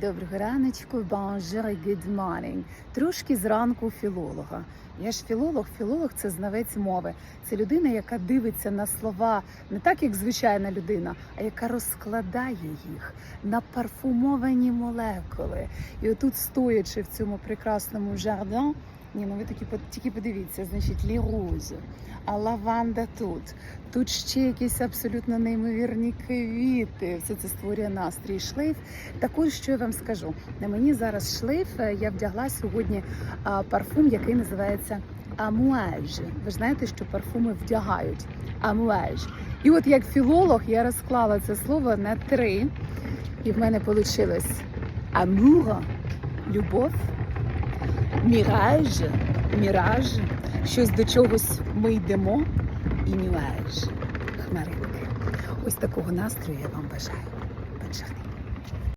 Доброго раночку, bonjour і good morning. Трошки зранку філолога. Я ж філолог, філолог це знавець мови. Це людина, яка дивиться на слова не так, як звичайна людина, а яка розкладає їх на парфумовані молекули. І отут, стоячи в цьому прекрасному жардин, ні, ну ви такі тільки подивіться, значить, лірузи, а лаванда тут. Тут ще якісь абсолютно неймовірні квіти. Все це створює настрій шлейф. Також що я вам скажу, на мені зараз шлейф. е, Я вдягла сьогодні парфум, який називається амуаж. Ви ж знаєте, що парфуми вдягають амуаж. І от як філолог я розклала це слово на три, і в мене вийшло амур, любов, міраж, міраж, щось до чогось ми йдемо, і нюаж, хмаринки. Ось такого настрою я вам бажаю. Бажаю.